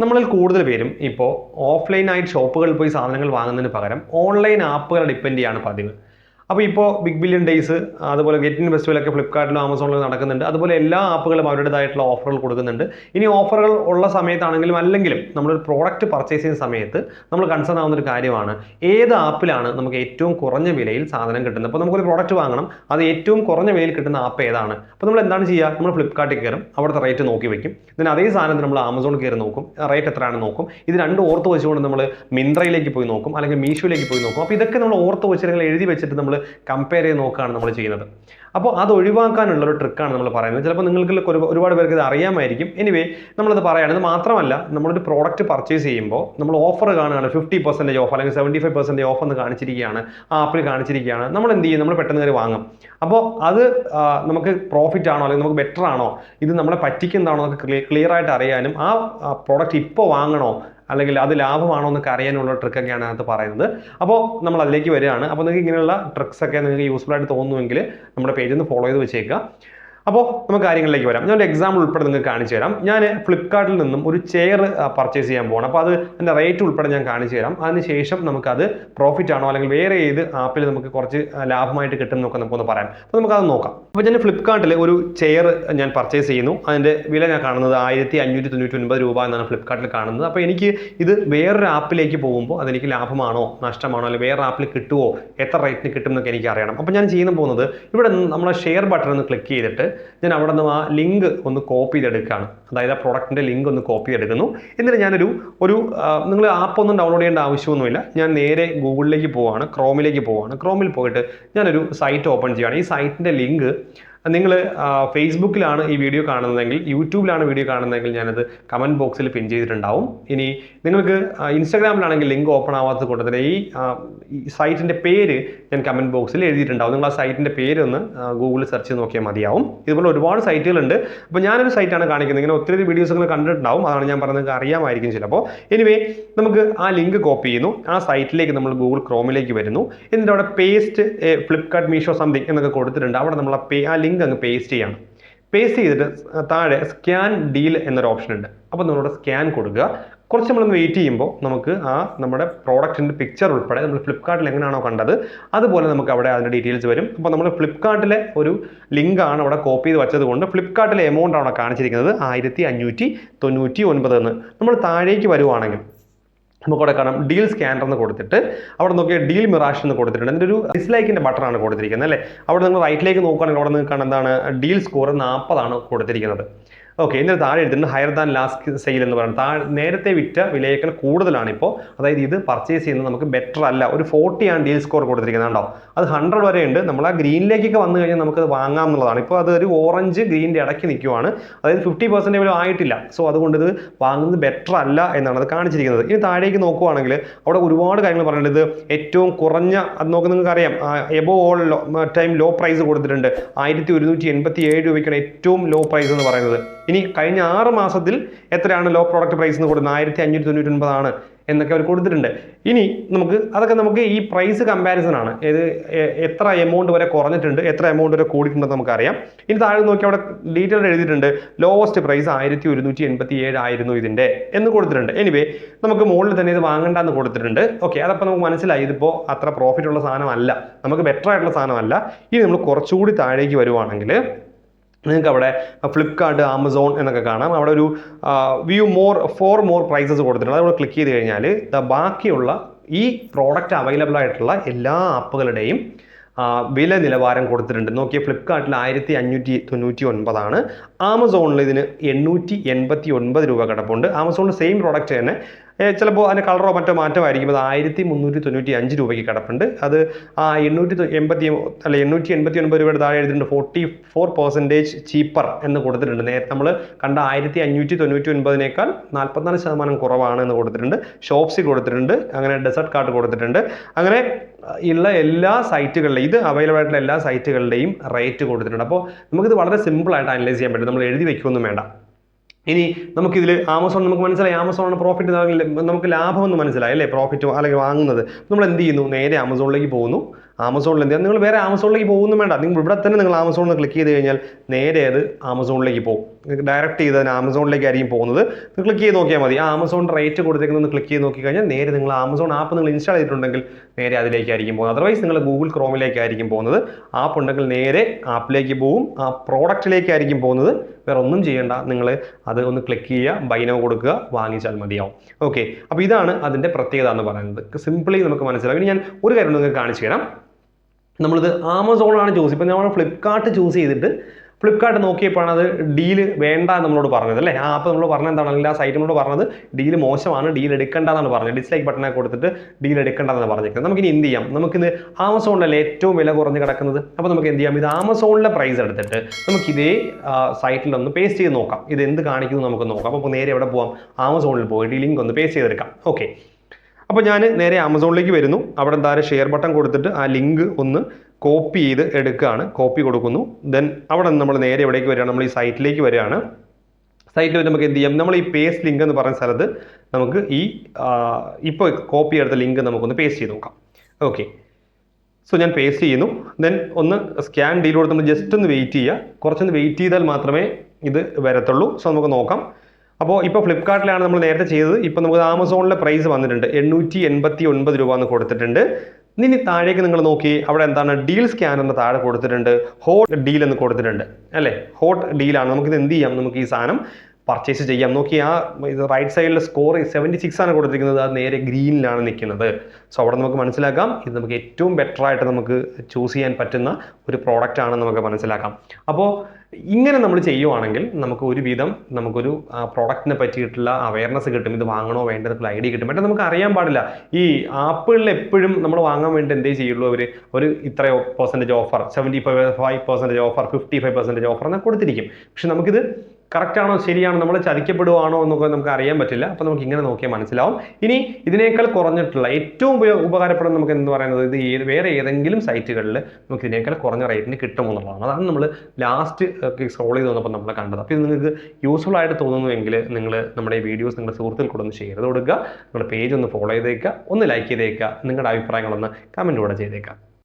നമ്മളിൽ കൂടുതൽ പേരും ഇപ്പോൾ ഓഫ്ലൈനായിട്ട് ഷോപ്പുകളിൽ പോയി സാധനങ്ങൾ വാങ്ങുന്നതിന് പകരം ഓൺലൈൻ ആപ്പുകൾ ഡിപ്പെൻഡ് ചെയ്യാണ് പതിവ്. അപ്പോൾ ഇപ്പോൾ ബിഗ് ബില്യൺ ഡേയ്സ് അതുപോലെ ഗെറ്റിൻ ഫെസ്റ്റിവലൊക്കെ ഫ്ലിപ്കാർട്ടിലും ആമസോണിലും നടക്കുന്നുണ്ട്. അതുപോലെ എല്ലാ ആപ്പുകളും അവരുടേതായിട്ടുള്ള ഓഫറുകൾ കൊടുക്കുന്നുണ്ട്. ഇനി ഓഫറുകൾ ഉള്ള സമയത്താണെങ്കിലും അല്ലെങ്കിലും നമ്മളൊരു പ്രോഡക്റ്റ് പർച്ചേസ് ചെയ്യുന്ന സമയത്ത് നമ്മൾ കൺസേൺ ആവുന്ന ഒരു കാര്യമാണ്. ഏത് ആപ്പിലാണ് നമുക്ക് ഏറ്റവും കുറഞ്ഞ വിലയിൽ സാധനം കിട്ടുന്നത്? അപ്പോൾ നമുക്കൊരു പ്രോഡക്റ്റ് വാങ്ങണം. അത് ഏറ്റവും കുറഞ്ഞ വിലയിൽ കിട്ടുന്ന ആപ്പ് ഏതാണ്? അപ്പോൾ നമ്മൾ എന്താണ് ചെയ്യുക? നമ്മൾ ഫ്ലിപ്കാർട്ടിൽ കയറും. അവിടുത്തെ റേറ്റ് നോക്കി വെക്കും. ഇതിന് അതേ സാധനത്തിന് നമ്മൾ ആമസോണിൽ കയറി നോക്കും. റേറ്റ് എത്രയാണെന്ന് നോക്കും. ഇത് രണ്ടും ഓർത്ത് വെച്ചുകൊണ്ട് നമ്മൾ മിന്ത്രയിലേക്ക് പോയി നോക്കും. അല്ലെങ്കിൽ മീഷോയിലേക്ക് പോയി നോക്കും. അപ്പോൾ ഇതൊക്കെ നമ്മൾ ഓർത്ത് വെച്ചിട്ട് എഴുതി വെച്ചിട്ട് നമ്മൾ കമ്പയർ ചെയ്ത് നോക്കുകയാണ് നമ്മൾ ചെയ്യുന്നത്. അപ്പോൾ അത് ഒഴിവാക്കാനുള്ള ഒരു ട്രിക്കാണ് നമ്മൾ പറയുന്നത്. ചിലപ്പോൾ നിങ്ങൾക്ക് ഒരുപാട് പേർക്ക് ഇത് അറിയാമായിരിക്കും. എനിവേ നമ്മളത് പറയുകയാണ് ഇത് മാത്രമല്ല നമ്മളൊരു പ്രോഡക്റ്റ് പർച്ചേസ് ചെയ്യുമ്പോൾ നമ്മൾ ഓഫർ കാണുകയാണ്. ഫിഫ്റ്റി പെർസെന്റേജ് ഓഫ് അല്ലെങ്കിൽ സെവന്റി ഫൈവ് പെർസെന്റേജ് ഓഫ് എന്ന് കാണിച്ചിരിക്കുകയാണ്. ആ ആപ്പിൽ കാണിച്ചിരിക്കുകയാണ്. നമ്മൾ എന്ത് ചെയ്യും? നമ്മൾ പെട്ടെന്ന് കയറി വാങ്ങും. അപ്പോൾ അത് നമുക്ക് പ്രോഫിറ്റ് ആണോ അല്ലെങ്കിൽ നമുക്ക് ബെറ്റർ ആണോ? ഇത് നമ്മളെ പറ്റിക്കുന്നതാണോ എന്നൊക്കെ ക്ലിയർ ആയിട്ട് അറിയാനും ആ പ്രോഡക്റ്റ് ഇപ്പോൾ വാങ്ങണോ അല്ലെങ്കിൽ അത് ലാഭമാണോ എന്നൊക്കെ അറിയാനുള്ള ട്രിക്കൊക്കെയാണ് അതിനകത്ത് പറയുന്നത്. അപ്പോൾ നമ്മൾ അതിലേക്ക് വരികയാണ്. അപ്പോൾ നിങ്ങൾക്ക് ഇങ്ങനെയുള്ള ട്രിക്സ് ഒക്കെ നിങ്ങൾക്ക് യൂസ്ഫുൾ ആയിട്ട് തോന്നുമെങ്കിൽ നമ്മുടെ പേജിൽ നിന്ന് ഫോളോ ചെയ്ത് വെച്ചേക്കുക. അപ്പോൾ നമുക്ക് കാര്യങ്ങളിലേക്ക് വരാം. ഞാൻ ഒരു എക്സാമ്പിൾ ഉൾപ്പെടെ നിങ്ങൾക്ക് കാണിച്ചു തരാം. ഞാൻ ഫ്ലിപ്കാർട്ടിൽ നിന്നും ഒരു ചെയർ പർച്ചേസ് ചെയ്യാൻ പോകണം അപ്പോൾ അത് അതിന്റെ റേറ്റ് ഉൾപ്പെടെ ഞാൻ കാണിച്ചു തരാം. അതിനുശേഷം നമുക്കത് പ്രോഫിറ്റ് ആണോ അല്ലെങ്കിൽ വേറെ ഏത് ആപ്പിൽ നമുക്ക് കുറച്ച് ലാഭമായിട്ട് കിട്ടും എന്നൊക്കെ നമുക്കൊന്ന് പറയാം. അപ്പോൾ നമുക്കത് നോക്കാം. അപ്പോൾ ഞാൻ ഫ്ലിപ്കാർട്ടിൽ ഒരു ചെയർ ഞാൻ പർച്ചേസ് ചെയ്യുന്നു. അതിന്റെ വില ഞാൻ കാണുന്നത് ആയിരത്തി അഞ്ഞൂറ്റി തൊണ്ണൂറ്റി ഒൻപത് രൂപ എന്നാണ് ഫ്ലിപ്കാർട്ടിൽ കാണുന്നത്. അപ്പോൾ എനിക്ക് ഇത് വേറൊരു ആപ്പിലേക്ക് പോകുമ്പോൾ അതെനിക്ക് ലാഭമാണോ നഷ്ടമാണോ അല്ലെങ്കിൽ വേറെ ആപ്പിൽ കിട്ടുമോ എത്ര റേറ്റിന് കിട്ടും എന്നൊക്കെ എനിക്ക് അറിയണം അപ്പോൾ ഞാൻ ചെയ്യുന്ന പോകുന്നത് ഇവിടെ നമ്മളെ ഷെയർ ബട്ടൺ ഒന്ന് ക്ലിക്ക് ചെയ്തിട്ട് ഞാൻ അവിടെ നിന്ന് ആ ലിങ്ക് ഒന്ന് കോപ്പി ചെയ്തെടുക്കുകയാണ്. അതായത് ആ പ്രൊഡക്റ്റിന്റെ ലിങ്ക് ഒന്ന് കോപ്പി ചെയ്തെടുക്കുന്നു. എന്നിട്ട് ഞാനൊരു ഒരു നിങ്ങൾ ആപ്പ് ഒന്നും ഡൗൺലോഡ് ചെയ്യേണ്ട ആവശ്യമൊന്നുമില്ല. ഞാൻ നേരെ ഗൂഗിളിലേക്ക് പോവാണ് ക്രോമിലേക്ക് പോവാണ്. ക്രോമിൽ പോയിട്ട് ഞാനൊരു സൈറ്റ് ഓപ്പൺ ചെയ്യുകയാണ് ഈ സൈറ്റിന്റെ ലിങ്ക് നിങ്ങൾ ഫേസ്ബുക്കിലാണ് ഈ വീഡിയോ കാണുന്നതെങ്കിൽ യൂട്യൂബിലാണ് വീഡിയോ കാണുന്നതെങ്കിൽ ഞാനത് കമന്റ് ബോക്സിൽ പിൻ ചെയ്തിട്ടുണ്ടാവും. ഇനി നിങ്ങൾക്ക് ഇൻസ്റ്റാഗ്രാമിലാണെങ്കിൽ ലിങ്ക് ഓപ്പൺ ആവാത്തത് കൊണ്ട് തന്നെ ഈ സൈറ്റിന്റെ പേര് ഞാൻ കമന്റ് ബോക്സിൽ എഴുതിയിട്ടുണ്ടാവും. നിങ്ങൾ ആ സൈറ്റിന്റെ പേര് ഒന്ന് ഗൂഗിളിൽ സെർച്ച് ചെയ്ത് നോക്കിയാൽ മതിയാവും. ഇതുപോലെ ഒരുപാട് സൈറ്റുകളുണ്ട് അപ്പോൾ ഞാനൊരു സൈറ്റാണ് കാണിക്കുന്നത്. ഇങ്ങനെ ഒത്തിരി വീഡിയോസ് നിങ്ങൾ കണ്ടിട്ടുണ്ടാവും. അതാണ് ഞാൻ പറഞ്ഞത് അറിയാമായിരിക്കും ചിലപ്പോൾ. എനിവേ നമുക്ക് ആ ലിങ്ക് കോപ്പി ചെയ്യുന്നു. ആ സൈറ്റിലേക്ക് നമ്മൾ ഗൂഗിൾ ക്രോമിലേക്ക് വരുന്നു. എന്നിട്ട് അവിടെ പേസ്റ്റ് ഫ്ലിപ്കാർട്ട് മീഷോ സംതിങ് എന്നൊക്കെ കൊടുത്തിട്ടുണ്ട്. അവിടെ നമ്മൾ ആ പേ ആ ലിങ്ക് അങ്ങ് പേസ്റ്റ് ചെയ്യണം. പേസ്റ്റ് ചെയ്തിട്ട് താഴെ സ്കാൻ ഡീൽ എന്നൊരു ഓപ്ഷൻ ഉണ്ട്. അപ്പോൾ നമ്മളോട് സ്കാൻ കൊടുക്കുക. കുറച്ച് നമ്മളൊന്ന് വെയിറ്റ് ചെയ്യുമ്പോൾ നമുക്ക് ആ നമ്മുടെ പ്രോഡക്റ്റിന്റെ പിക്ചർ ഉൾപ്പെടെ നമ്മൾ ഫ്ലിപ്കാർട്ടിൽ എങ്ങനെയാണോ കണ്ടത് അതുപോലെ നമുക്ക് അവിടെ അതിന്റെ ഡീറ്റെയിൽസ് വരും. അപ്പോൾ നമ്മൾ ഫ്ലിപ്കാർട്ടിലെ ഒരു ലിങ്കാണ് അവിടെ കോപ്പി ചെയ്ത് വെച്ചത് കൊണ്ട് ഫ്ലിപ്കാർട്ടിലെ എമൗണ്ട് ആണ് കാണിച്ചിരിക്കുന്നത് ആയിരത്തി അഞ്ഞൂറ്റി തൊണ്ണൂറ്റി ഒൻപത് എന്ന്. നമ്മൾ താഴേക്ക് വരുവാണെങ്കിൽ നമുക്കവിടെ കാണാം ഡീൽ സ്കാനർ എന്ന് കൊടുത്തിട്ട് അവിടെ നോക്കിയാൽ ഡീൽ മിറാഷ് എന്ന് കൊടുത്തിട്ടുണ്ട്. അതിന്റെ ഒരു ഡിസ്ലൈക്കിന്റെ ബട്ടണാണ് കൊടുത്തിരിക്കുന്നത് അല്ലേ? അവിടെ നിങ്ങൾ റൈറ്റിലേക്ക് നോക്കുകയാണെങ്കിൽ അവിടെ നിങ്ങൾക്ക് കാണാം എന്താണ്? ഡീൽ സ്കോർ നാൽപ്പതാണ് കൊടുത്തിരിക്കുന്നത്. ഓക്കെ എന്നിട്ട് താഴെ എഴുതിയിട്ടുണ്ട് ഹയർ ദാൻ ലാസ്റ്റ് സെയിൽ എന്ന് പറയുന്നത്. താഴെ നേരത്തെ വിറ്റ വിലയേക്കാൾ കൂടുതലാണ് ഇപ്പോൾ അതായത് ഇത് പർച്ചേസ് ചെയ്യുന്നത് നമുക്ക് ബെറ്റർ അല്ല. ഒരു ഫോർട്ടി ആണ് ഡീൽ സ്കോർ കൊടുത്തിരിക്കുന്നത് കണ്ടോ? അത് ഹൺഡ്രഡ് വരെ ഉണ്ട് നമ്മൾ ആ ഗ്രീനിലേക്കൊക്കെ വന്നു കഴിഞ്ഞാൽ നമുക്ക് അത് വാങ്ങാം എന്നുള്ളതാണ്. ഇപ്പോൾ അത് ഒരു ഓറഞ്ച് ഗ്രീനിന്റെ ഇടയ്ക്ക് നിൽക്കുവാണ്. അതായത് ഫിഫ്റ്റി പെർസെന്റ് പോലും ആയിട്ടില്ല. സോ അതുകൊണ്ട് ഇത് വാങ്ങുന്നത് ബെറ്റർ അല്ല എന്നാണ് അത് കാണിച്ചിരിക്കുന്നത്. ഇനി താഴേക്ക് നോക്കുവാണെങ്കിൽ അവിടെ ഒരുപാട് കാര്യങ്ങൾ പറഞ്ഞിട്ടുണ്ട്. ഏറ്റവും കുറഞ്ഞ അത് നോക്ക് നിങ്ങൾക്ക് അറിയാം above all time low price കൊടുത്തിട്ടുണ്ട്. ആയിരത്തി ഒരുന്നൂറ്റി എൺപത്തി ഏഴ് രൂപയ്ക്കാണ് ഏറ്റവും ലോ പ്രൈസ് എന്ന് പറയുന്നത്. ഇനി കഴിഞ്ഞ ആറ് മാസത്തിൽ എത്രയാണ് ലോ പ്രോഡക്റ്റ് പ്രൈസ് എന്ന് കൊടുക്കുന്നത്? ആയിരത്തി അഞ്ഞൂറ്റി തൊണ്ണൂറ്റി ഒൻപതാണ് എന്നൊക്കെ അവർ കൊടുത്തിട്ടുണ്ട്. ഇനി നമുക്ക് അതൊക്കെ നമുക്ക് ഈ പ്രൈസ് കമ്പാരിസൺ ആണ്. ഇത് എത്ര എമൗണ്ട് വരെ കുറഞ്ഞിട്ടുണ്ട് എത്ര എമൗണ്ട് വരെ കൂടിയിട്ടുണ്ടെന്ന് നമുക്കറിയാം. ഇനി താഴെ നോക്കി അവിടെ ഡീറ്റെയിൽ എഴുതിയിട്ടുണ്ട് ലോവസ്റ്റ് പ്രൈസ് ആയിരത്തി ഒരുന്നൂറ്റി എൺപത്തി ഏഴ് ആയിരുന്നു ഇതിന്റെ എന്ന് കൊടുത്തിട്ടുണ്ട്. എനിവേ നമുക്ക് മുകളിൽ തന്നെ ഇത് വാങ്ങണ്ടെന്ന് കൊടുത്തിട്ടുണ്ട്. ഓക്കെ അതപ്പോൾ നമുക്ക് മനസ്സിലായി ഇതിപ്പോൾ അത്ര പ്രോഫിറ്റ് ഉള്ള സാധനമല്ല. നമുക്ക് ബെറ്റർ ആയിട്ടുള്ള സാധനമല്ല. ഇനി നമ്മൾ കുറച്ചുകൂടി താഴേക്ക് വരുവാണെങ്കിൽ നിങ്ങൾക്ക് അവിടെ ഫ്ലിപ്കാർട്ട് ആമസോൺ എന്നൊക്കെ കാണാം. അവിടെ ഒരു view more for more prices കൊടുത്തിട്ടുണ്ട്. അതവിടെ ക്ലിക്ക് ചെയ്ത് കഴിഞ്ഞാൽ ദ ബാക്കിയുള്ള ഈ പ്രോഡക്റ്റ് അവൈലബിൾ ആയിട്ടുള്ള എല്ലാ ആപ്പുകളുടെയും വില നിലവാരം കൊടുത്തിട്ടുണ്ട്. നോക്കിയ ഫ്ലിപ്കാർട്ടിൽ ആയിരത്തി അഞ്ഞൂറ്റി തൊണ്ണൂറ്റി ഒൻപതാണ് ആമസോണിൽ ഇതിന് എണ്ണൂറ്റി എൺപത്തി ഒൻപത് രൂപ കിടപ്പുണ്ട്. ആമസോണിൽ സെയിം പ്രോഡക്റ്റ് തന്നെ ചിലപ്പോൾ അതിന്റെ കളറോ മറ്റോ മാറ്റമായിരിക്കും. അത് ആയിരത്തി മുന്നൂറ്റി തൊണ്ണൂറ്റി അഞ്ച് രൂപയ്ക്ക് കിടപ്പുണ്ട്. അത് ആ എണ്ണൂറ്റി എൺപത്തി അല്ല എണ്ണൂറ്റി എൺപത്തി ഒൻപത് രൂപയുടെ താഴെ എഴുതിയിട്ടുണ്ട്. ഫോർട്ടി ഫോർ പെർസെന്റേജ് ചീപ്പർ എന്ന് കൊടുത്തിട്ടുണ്ട്. നേരത്തെ നമ്മൾ കണ്ട ആയിരത്തി അഞ്ഞൂറ്റി തൊണ്ണൂറ്റി ഒൻപതിനേക്കാൾ നാൽപ്പത്തിനാല് ശതമാനം കുറവാണ് എന്ന് കൊടുത്തിട്ടുണ്ട്. ഷോപ്സിൽ കൊടുത്തിട്ടുണ്ട്. അങ്ങനെ ഡെസേർട്ട് കാർഡ് കൊടുത്തിട്ടുണ്ട്. അങ്ങനെ ഉള്ള എല്ലാ സൈറ്റുകളിലെയും ഇത് അവൈലബിൾ ആയിട്ടുള്ള എല്ലാ സൈറ്റുകളുടെയും റേറ്റ് കൊടുത്തിട്ടുണ്ട്. അപ്പോൾ നമുക്കിത് വളരെ സിമ്പിളായിട്ട് അനലൈസ് ചെയ്യാൻ പറ്റും. നമ്മൾ എഴുതി വെക്കുകയൊന്നും വേണ്ട. ഇനി നമുക്കിതിൽ ആമസോൺ നമുക്ക് മനസ്സിലായി. ആമസോൺ പ്രോഫിറ്റ് നമുക്ക് ലാഭമെന്ന് മനസ്സിലായി അല്ലേ? പ്രോഫിറ്റ് അല്ലെങ്കിൽ വാങ്ങുന്നത്. നമ്മൾ എന്ത് ചെയ്യുന്നു? നേരെ ആമസോണിലേക്ക് പോകുന്നു. ആമസോണിൽ എന്ത് നിങ്ങൾ വേറെ ആമസോണിലേക്ക് പോകുന്നു വേണ്ട. നിങ്ങൾ ഇവിടെ തന്നെ നിങ്ങൾ ആമസോണിൽ ക്ലിക്ക് ചെയ്ത് കഴിഞ്ഞാൽ നേരെ അത് ആമസോണിലേക്ക് പോകും. ഡയറക്റ്റ് ചെയ്ത് തന്നെ ആമസോണിലേക്കായിരിക്കും പോകുന്നത്. നിങ്ങൾ ക്ലിക്ക് ചെയ്ത് നോക്കിയാൽ മതി. ആ ആമസോൺ റേറ്റ് കൊടുത്തേക്കുന്നത് ക്ലിക്ക് ചെയ്ത് നോക്കി കഴിഞ്ഞാൽ നേരെ നിങ്ങൾ ആമസോൺ ആപ്പ് നിങ്ങൾ ഇൻസ്റ്റാൾ ചെയ്തിട്ടുണ്ടെങ്കിൽ നേരെ അതിലേക്കായിരിക്കും പോകുന്നത്. അതർവൈസ് നിങ്ങൾ ഗൂഗിൾ ക്രോമിലേക്കായിരിക്കും പോകുന്നത്. ആപ്പ് ഉണ്ടെങ്കിൽ നേരെ ആപ്പിലേക്ക് പോകും. ആ പ്രോഡക്റ്റിലേക്കായിരിക്കും പോകുന്നത്. വേറെ ഒന്നും ചെയ്യേണ്ട. നിങ്ങൾ അത് ഒന്ന് ക്ലിക്ക് ചെയ്യുക ബൈനോ കൊടുക്കുക വാങ്ങിച്ചാൽ മതിയാവും. ഓക്കെ അപ്പോൾ ഇതാണ് അതിന്റെ പ്രത്യേകത എന്ന് പറയുന്നത്. സിംപിളി നമുക്ക് മനസ്സിലാവും. ഇനി ഞാൻ ഒരു കാര്യം നിങ്ങൾക്ക് കാണിച്ചു തരാം. നമ്മളിത് ആമസോണാണ് ചൂസ് ഇപ്പം നമ്മൾ ഫ്ലിപ്കാർട്ട് ചൂസ് ചെയ്തിട്ട് ഫ്ലിപ്കാർട്ട് നോക്കിയപ്പോഴാണ് അത് ഡീൽ വേണ്ട നമ്മളോട് പറഞ്ഞത് അല്ലേ? ആ ആപ്പ് നമ്മൾ പറഞ്ഞത് എന്താണ്? അല്ലെങ്കിൽ ആ സൈറ്റ് നമ്മളോട് പറഞ്ഞത് ഡീൽ മോശമാണ് ഡീൽ എടുക്കേണ്ടതെന്നാണ് പറഞ്ഞത്. ഡിസ്ലൈക്ക് ബട്ടനെ കൊടുത്തിട്ട് ഡീൽ എടുക്കേണ്ടതെന്ന് പറഞ്ഞിരിക്കുന്നത്. നമുക്കിനി എന്ത് ചെയ്യാം? നമുക്കിത് ആമസോണിലല്ലേ ഏറ്റവും വില കുറഞ്ഞ് കിടക്കുന്നത്? അപ്പോൾ നമുക്ക് എന്ത് ചെയ്യാം? ഇത് ആമസോണിലെ പ്രൈസ് എടുത്തിട്ട് നമുക്ക് ഇതേ സൈറ്റിൽ ഒന്ന് പേസ്റ്റ് ചെയ്ത് നോക്കാം. ഇത് എന്ത് കാണിക്കുന്നു നമുക്ക് നോക്കാം. അപ്പോൾ നേരെ എവിടെ പോവാം? ആമസോണിൽ പോയിട്ട് ലിങ്ക് ഒന്ന് പേസ്റ്റ് ചെയ്തെടുക്കാം. ഓക്കെ അപ്പോൾ ഞാൻ നേരെ ആമസോണിലേക്ക് വരുന്നു. അവിടെ എന്താ ഷെയർ ബട്ടൺ കൊടുത്തിട്ട് ആ ലിങ്ക് ഒന്ന് കോപ്പി ചെയ്ത് എടുക്കുകയാണ്. കോപ്പി കൊടുക്കുന്നു. ദെൻ അവിടെ നമ്മൾ നേരെ എവിടേക്ക് വരികയാണ്? നമ്മൾ ഈ സൈറ്റിലേക്ക് വരികയാണ്. സൈറ്റിൽ നമുക്ക് എന്ത് ചെയ്യാം? നമ്മൾ ഈ പേസ്റ്റ് ലിങ്ക് എന്ന് പറയുന്ന സ്ഥലത്ത് നമുക്ക് ഈ ഇപ്പോൾ കോപ്പി എടുത്ത ലിങ്ക് നമുക്കൊന്ന് പേസ്റ്റ് ചെയ്ത് നോക്കാം. ഓക്കെ സോ ഞാൻ പേസ്റ്റ് ചെയ്യുന്നു. ദെൻ ഒന്ന് സ്കാൻ ഡീൽ കൊടുത്ത് നമ്മൾ ജസ്റ്റ് ഒന്ന് വെയിറ്റ് ചെയ്യുക. കുറച്ചൊന്ന് വെയിറ്റ് ചെയ്താൽ മാത്രമേ ഇത് വരത്തുള്ളൂ. സോ നമുക്ക് നോക്കാം. അപ്പോൾ ഇപ്പോൾ ഫ്ലിപ്കാർട്ടിലാണ് നമ്മൾ നേരത്തെ ചെയ്തത്. ഇപ്പോൾ നമുക്ക് ആമസോണിലെ പ്രൈസ് വന്നിട്ടുണ്ട്. എണ്ണൂറ്റി എൺപത്തി ഒൻപത് രൂപ എന്ന് കൊടുത്തിട്ടുണ്ട്. ഇനി താഴേക്ക് നിങ്ങൾ നോക്കി അവിടെ എന്താണ് ഡീൽ സ്കാൻ എന്ന താഴെ കൊടുത്തിട്ടുണ്ട്. ഹോട്ട് ഡീൽ എന്ന് കൊടുത്തിട്ടുണ്ട്. അല്ലേ? ഹോട്ട് ഡീലാണ് നമുക്കിത് എന്ത് ചെയ്യാം? നമുക്ക് ഈ സാധനം പർച്ചേസ് ചെയ്യാം. നോക്കി ആ ഇത് റൈറ്റ് സൈഡിലെ സ്കോർ സെവന്റി സിക്സ് ആണ് കൊടുത്തിരിക്കുന്നത്. അത് നേരെ ഗ്രീനിലാണ് നിൽക്കുന്നത്. സോ അവിടെ നമുക്ക് മനസ്സിലാക്കാം. ഇത് നമുക്ക് ഏറ്റവും ബെറ്റർ ആയിട്ട് നമുക്ക് ചൂസ് ചെയ്യാൻ പറ്റുന്ന ഒരു പ്രോഡക്റ്റ് ആണെന്ന് നമുക്ക് മനസ്സിലാക്കാം. അപ്പോൾ ഇങ്ങനെ നമ്മൾ ചെയ്യുവാണെങ്കിൽ നമുക്ക് ഒരുവിധം നമുക്കൊരു പ്രോഡക്റ്റിനെ പറ്റിയിട്ടുള്ള അവയർനെസ് കിട്ടും. ഇത് വാങ്ങണോ വേണ്ടത് ഐഡിയ കിട്ടും. മറ്റേ നമുക്ക് അറിയാൻ പാടില്ല. ഈ ആപ്പുകളിൽ എപ്പോഴും നമ്മൾ വാങ്ങാൻ വേണ്ടി എന്തേ ചെയ്യുള്ളൂ അവർ ഒരു ഇത്ര percentage offer seventy five percentage offer fifty five percentage offer എന്നൊക്കെ കൊടുത്തിരിക്കും. പക്ഷെ നമുക്കിത് കറക്റ്റ് ആണോ ശരിയാണോ നമ്മൾ ചതിക്കപ്പെടുവാണോ എന്നൊക്കെ നമുക്ക് അറിയാൻ പറ്റില്ല. അപ്പോൾ നമുക്ക് ഇങ്ങനെ നോക്കിയാൽ മനസ്സിലാവും. ഇനി ഇതിനേക്കാൾ കുറഞ്ഞിട്ടുള്ള ഏറ്റവും ഉപകാരപ്പെടുന്ന നമുക്ക് എന്ന് പറയുന്നത്? ഇത് ഏത് വേറെ ഏതെങ്കിലും സൈറ്റുകളിൽ നമുക്ക് ഇതിനേക്കാൾ കുറഞ്ഞ റേറ്റിന് കിട്ടുമെന്നുള്ളതാണ് അതാണ് നമ്മൾ ലാസ്റ്റ് സ്ക്രോൾ ചെയ്ത് വന്നപ്പോൾ നമ്മൾ കണ്ടത്. അപ്പോൾ ഇത് നിങ്ങൾക്ക് യൂസ്ഫുൾ ആയിട്ട് തോന്നുന്നുവെങ്കിൽ നിങ്ങൾ നമ്മുടെ ഈ വീഡിയോസ് നിങ്ങളുടെ സുഹൃത്തുക്കൾ കൂടെ ഒന്ന് ഷെയർ ചെയ്ത് കൊടുക്കുക. നിങ്ങളുടെ പേജ് ഒന്ന് ഫോളോ ചെയ്തേക്കുക. ഒന്ന് ലൈക്ക് ചെയ്തേക്കുക. നിങ്ങളുടെ അഭിപ്രായങ്ങളൊന്ന് കമന്റ് കൂടെ ചെയ്തേക്കുക.